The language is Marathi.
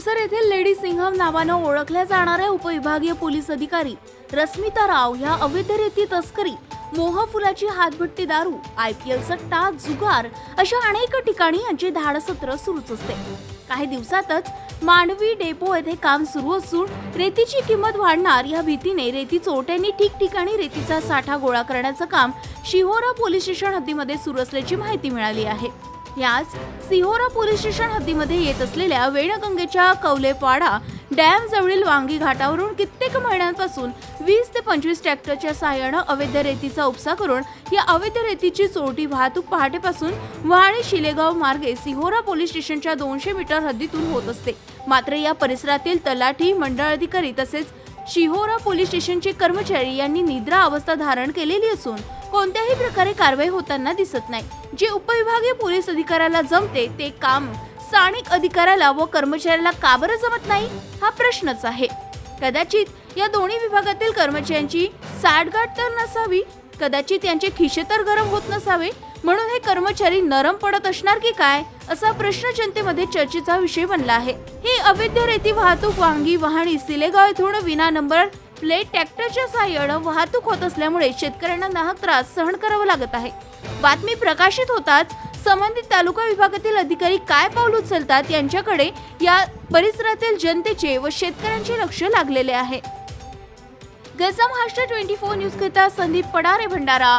तुमसर येथील लेडी सिंघम नावानं ओळखल्या जाणाऱ्या उपविभागीय पोलीस अधिकारी रश्मिता राव ह्या अवैध रेती तस्करी मोहफुलाची हातभट्टी दारू आय पी एल सट्टा जुगार अशा अनेक ठिकाणी यांची धाडसत्र सुरूच असते. काही दिवसातच मांडवी डेपो येथे काम सुरू असून रेतीची किंमत वाढणार या भीतीने रेती चोरट्यांनी ठिकठिकाणी रेतीचा साठा गोळा करण्याचं काम शिहोरा पोलीस स्टेशन हद्दीमध्ये सुरू असल्याची माहिती मिळाली आहे. याच सिहोरा पोलीस स्टेशन हद्दीमध्ये येत असलेल्या वेणगंगेच्या कवलेपाडा डॅम जवळील वांगी घाटावरून कित्येक महिन्यांपासून वीस ते पंचवीस ट्रॅक्टरच्या सहाय्यानं अवैध रेतीचा उपसा करून या अवैध रेतीची चोरटी वाहतूक पहाटेपासून वाणी शिलेगाव मार्गे सिहोरा पोलीस स्टेशनच्या दोनशे मीटर हद्दीतून होत असते. मात्र या परिसरातील तलाठी मंडळ अधिकारी तसेच शिहोरा पोलीस स्टेशनचे कर्मचारी यांनी निद्रा अवस्था धारण केलेली असून कोणत्याही प्रकारे कारवाई होताना दिसत नाही. जे उपविभागीय पोलीस अधिकाऱ्याला जमते ते काम स्थानिक अधिकाऱ्याला व कर्मचाऱ्याला का बरं जमत नाही? हा प्रश्नच आहे. कदाचित या दोन्ही विभागातील कर्मचाऱ्यांची साठगाठ तर नसावी कदाचित यांचे खिशे तर गरम होत नसावे म्हणून हे कर्मचारी नरम पडत असणार की काय असा प्रश्न जनतेमध्ये चर्चेचा विषय बनला आहे. ही अवैध रेती वाहतूक वांगी वाहणी सिलेगाव येथून विना नंबर प्लेट ट्रॅक्टरच्या सहाय्यानं वाहतूक होत असल्यामुळे शेतकऱ्यांना नाहक त्रास सहन करावा लागत आहे. बातमी प्रकाशित होताच संबंधित तालुका विभागातील अधिकारी काय पाऊल उचलतात यांच्याकडे या परिसरातील जनतेचे व शेतकऱ्यांचे लक्ष लागलेले आहे. गजा महाराष्ट्र ट्वेंटी फोर न्यूज करिता संदीप पडारे भंडारा.